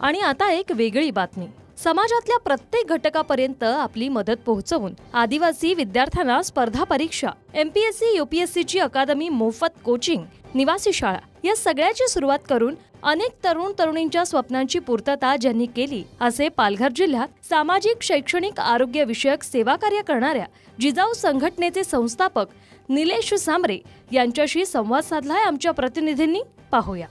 आणि आता एक वेगळी बातमी. समाजातल्या प्रत्येक घटकापर्यंत आपली मदत पोहोचवून आदिवासी विद्यार्थ्यांना स्पर्धा परीक्षा एमपीएससी युपीएससीची अकादमी मोफत कोचिंग निवासी शाळा या सगळ्याची सुरुवात करून अनेक तरुण तरुणींच्या स्वप्नांची पूर्तता ज्यांनी केली असे पालघर जिल्ह्यात सामाजिक शैक्षणिक आरोग्य विषयक सेवा कार्य करणाऱ्या जिजाऊ संघटनेचे संस्थापक निलेश सांबरे यांच्याशी संवाद साधलाय आमच्या प्रतिनिधींनी. पाहूया.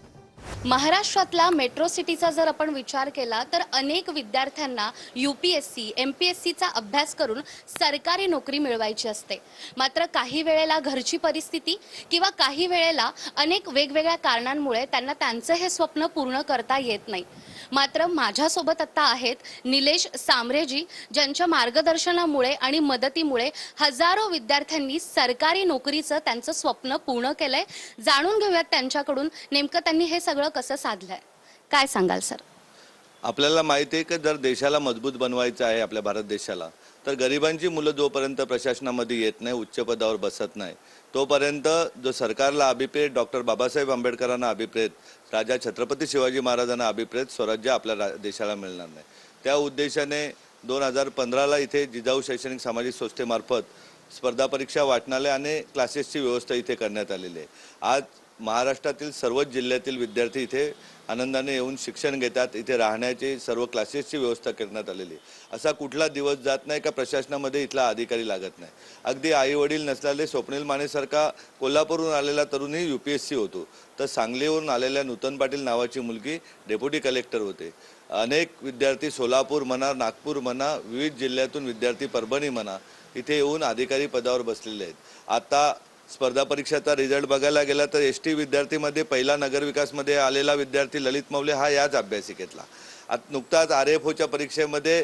महाराष्ट्रातला मेट्रो सिटीचा जर आपण विचार केला तर अनेक विद्यार्थ्यांना U P S C M P S सीचा अभ्यास करून सरकारी नोकरी मिळवायची असते. मात्र काही वेळेला घरची परिस्थिती किंवा काही वेळेला अनेक वेगवेगळ्या कारणांमुळे त्यांना त्यांचं हे स्वप्न पूर्ण करता येत नाही. मात्र माझ्यासोबत आता आहेत निलेश सामरेजी ज्यांच्या मार्गदर्शनामुळे आणि मदतीमुळे हजारो विद्यार्थ्यांनी सरकारी नोकरीचं त्यांचं स्वप्न पूर्ण केलंय. जाणून घेऊयात त्यांच्याकडून नेमकं त्यांनी हे सगळं कसं साधलंय. काय सांगाल सर? आपल्याला माहिती आहे की जर देशाला मजबूत बनवायचं आहे आपल्या भारत देशाला तर गरिबांची मुलं जोपर्यंत प्रशासनामध्ये येत नाही उच्च पदावर बसत नाही तोपर्यंत जो सरकारला अभिप्रेत डॉक्टर बाबासाहेब आंबेडकरांना अभिप्रेत राजा छत्रपती शिवाजी महाराजांना अभिप्रेत स्वराज्य आपल्या रा देशाला मिळणार नाही. त्या उद्देशाने दोन हजार पंधराला इथे जिजाऊ शैक्षणिक सामाजिक संस्थेमार्फत स्पर्धा परीक्षा वाटणालय आणि क्लासेसची व्यवस्था इथे करण्यात आलेली आहे. आज महाराष्ट्रातील सर्वच जिल्ह्यातील विद्यार्थी इथे आनंदाने येऊन शिक्षण घेतात इथे राहण्याची सर्व क्लासेसची व्यवस्था करण्यात आलेली आहे. असा कुठला दिवस जात नाही का प्रशासनामध्ये इथला अधिकारी लागत नाही. अगदी आई वडील नसलेले स्वप्नील मानेसारखा कोल्हापूरहून आलेला तरुणही यू पी एस सी होतो. तर सांगलीवरून आलेल्या नूतन पाटील नावाची मुलगी डेप्युटी कलेक्टर होते. अनेक विद्यार्थी सोलापूर म्हणा नागपूर म्हणा विविध जिल्ह्यातून विद्यार्थी परभणी म्हणा इथे येऊन अधिकारी पदावर बसलेले आहेत. आता स्पर्धा परीक्षेचा रिझल्ट बघायला गेला तर एस टी विद्यार्थीमध्ये पहिला नगरविकासमध्ये आलेला विद्यार्थी ललित मौले हा याच अभ्यासिकेतला. आत नुकताच आर एफ ओच्या परीक्षेमध्ये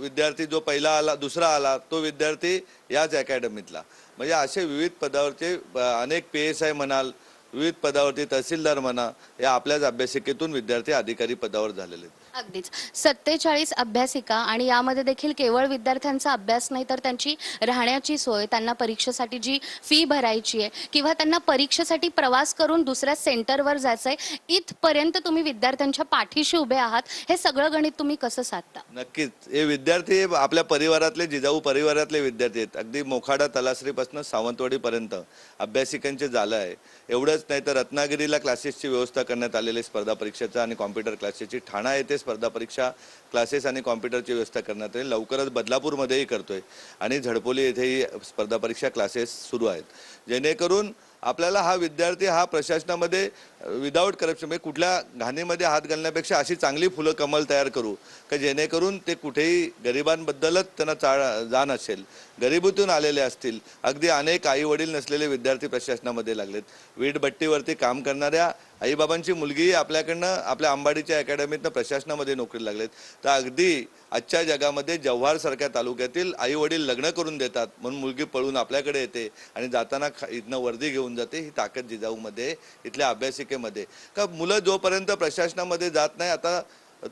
विद्यार्थी जो पहिला आला दुसरा आला तो विद्यार्थी याच अकॅडमीतला. म्हणजे असे विविध पदावरचे अनेक पी एस आय म्हणाल विविध पदावरती तहसीलदार म्हणा या आपल्याच अभ्यासिकेतून विद्यार्थी अधिकारी पदावर झालेले आहेत. अगदीच. सत्तेचाळीस अभ्यासिका आणि यामध्ये देखील केवळ विद्यार्थ्यांचा अभ्यास नाही तर त्यांची राहण्याची सोय त्यांना परीक्षेसाठी जी फी भरायची आहे किंवा त्यांना परीक्षेसाठी प्रवास करून दुसऱ्या सेंटरवर जायचंय इथपर्यंत तुम्ही विद्यार्थ्यांच्या पाठीशी उभे आहात हे सगळं गणित तुम्ही कसं साधता? नक्कीच. हे विद्यार्थी आपल्या परिवारातले जिजाऊ परिवारातले विद्यार्थी आहेत. अगदी मोखाडा तलासरीपासून सावंतवाडीपर्यंत अभ्यासिकांचे झालं आहे. एवढंच नाही तर रत्नागिरीला क्लासेसची व्यवस्था करण्यात आलेली आहे स्पर्धा परीक्षेचा आणि कॉम्प्युटर क्लासेसची ठाणा येथे स्पर्धा परीक्षा क्लासेस आणि कॉम्प्युटरची व्यवस्था करण्यात आली लवकरच बदलापूरमध्येही करतोय. आणि झडपोली येथेही स्पर्धा परीक्षा क्लासेस सुरू आहेत. जेणेकरून आपल्याला हा विद्यार्थी हा प्रशासनामध्ये विदाऊट करप्शन म्हणजे कुठल्या घाणीमध्ये हात घालण्यापेक्षा अशी चांगली फुलं कमल तयार करू का जेणेकरून ते कुठेही गरिबांबद्दलच त्यांना चा जाण असेल. गरिबीतून आलेले असतील. अगदी अनेक आई वडील नसलेले विद्यार्थी प्रशासनामध्ये लागलेत. वीटभट्टीवरती काम करणाऱ्या आईबाबांची मुलगीही आपल्याकडनं आपल्या अंबाडीच्या अकॅडमीतनं प्रशासनामध्ये नोकरी लागलेत. तर अगदी आजच्या जगामध्ये जव्हारसारख्या तालुक्यातील आई वडील लग्न करून देतात म्हणून मुलगी पळून आपल्याकडे येते आणि जाताना खा इथनं वर्दी घेऊन जाते. ही ताकद जिजाऊमध्ये इथल्या अभ्यासिक अभ्यासिकेमध्ये का मुलं जोपर्यंत प्रशासनामध्ये जात नाही आता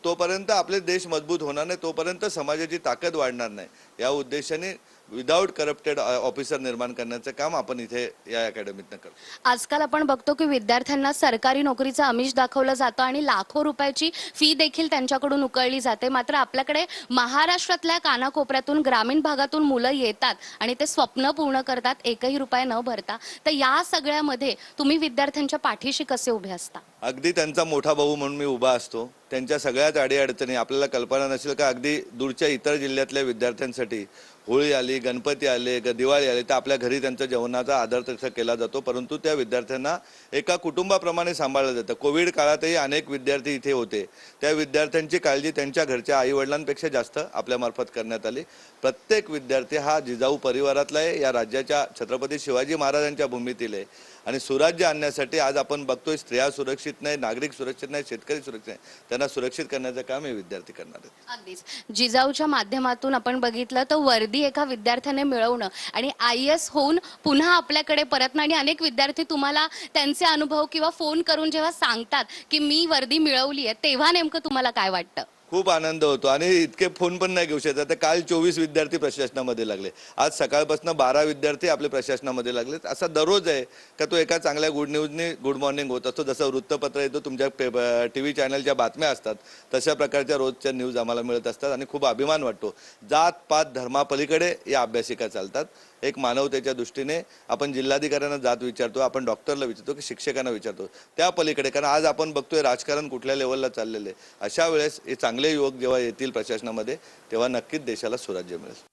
तोपर्यंत आपले देश मजबूत होणार नाही तोपर्यंत समाजाची ताकद वाढणार नाही. या उद्देशाने विदाऊट करप्टेड ऑफिसर निर्माण करण्याचं काम आपण इथे या अकॅडमीतनं करतो. आजकाल आपण बघतो की विद्यार्थ्यांना सरकारी नोकरीचं आमिष दाखवलं जातं आणि लाखो रुपयाची फी देखील त्यांच्याकडून उकळली जाते. मात्र आपल्याकडे महाराष्ट्रातल्या कानाकोपऱ्यातून ग्रामीण भागातून मुलं येतात आणि ते स्वप्न पूर्ण करतात एकही रुपया न भरता. तर या सगळ्यामध्ये तुम्ही विद्यार्थ्यांच्या पाठीशी कसे उभे असता? अगदी त्यांचा मोठा भाऊ म्हणून मी उभा असतो. त्यांच्या सगळ्याच अडीअडचणी आपल्याला कल्पना नसेल का अगदी दूरच्या इतर जिल्ह्यातल्या विद्यार्थ्यांसाठी होळी आली गणपती आले ग दिवाळी आली तर आपल्या घरी त्यांच्या जेवणाचा आदर तसा केला जातो परंतु त्या विद्यार्थ्यांना एका कुटुंबाप्रमाणे सांभाळलं जातं. कोविड काळातही अनेक विद्यार्थी इथे होते. त्या विद्यार्थ्यांची काळजी त्यांच्या घरच्या आईवडिलांपेक्षा जास्त आपल्यामार्फत करण्यात आली. प्रत्येक विद्यार्थी हा जिजाऊ परिवारातला आहे या राज्याच्या छत्रपती शिवाजी महाराजांच्या भूमीतील आहे. आणि सुराज्य आणण्यासाठी आज आपण बघतोय स्त्रिया सुरक्षित नाही नागरिक सुरक्षित नाही शेतकरी सुरक्षित नाही. त्यांना सुरक्षित करण्याचं काम हे विद्यार्थी करणार आहेत. अगदीच. जिजाऊच्या माध्यमातून आपण बघितलं तर वर्दी एका विद्यार्थ्याने मिळवणं आणि आय एस होऊन पुन्हा आपल्याकडे परतणं आणि अनेक विद्यार्थी तुम्हाला त्यांचे अनुभव किंवा फोन करून जेव्हा सांगतात की मी वर्दी मिळवली आहे तेव्हा नेमकं तुम्हाला काय वाटतं? खूप आनंद होतो. आणि इतके फोन पण नाही घेऊ शकत. आता काल चोवीस विद्यार्थी प्रशासनामध्ये लागले. आज सकाळपासून बारा विद्यार्थी आपले प्रशासनामध्ये लागले असा दररोज आहे का तो एका चांगल्या गुड न्यूजने गुड मॉर्निंग होत असतो. जसं वृत्तपत्र येतो तुमच्या टी व्ही चॅनलच्या बातम्या असतात तशा प्रकारच्या रोजच्या न्यूज आम्हाला मिळत असतात. आणि खूप अभिमान वाटतो. जात पात धर्मापलीकडे या अभ्यासिका चालतात. एक मानवतेच्या दृष्टीने आपण जिल्हाधिकाऱ्यांना जात विचारतो आपण डॉक्टरला विचारतो की शिक्षकांना विचारतो. त्या पलीकडे कारण आज आपण बघतोय राजकारण कुठल्या लेवलला चाललेलं आहे. अशा वेळेस हे चांगले युवक जेव्हा येतील प्रशासनामध्ये तेव्हा नक्कीच देशाला स्वराज्य मिळेल.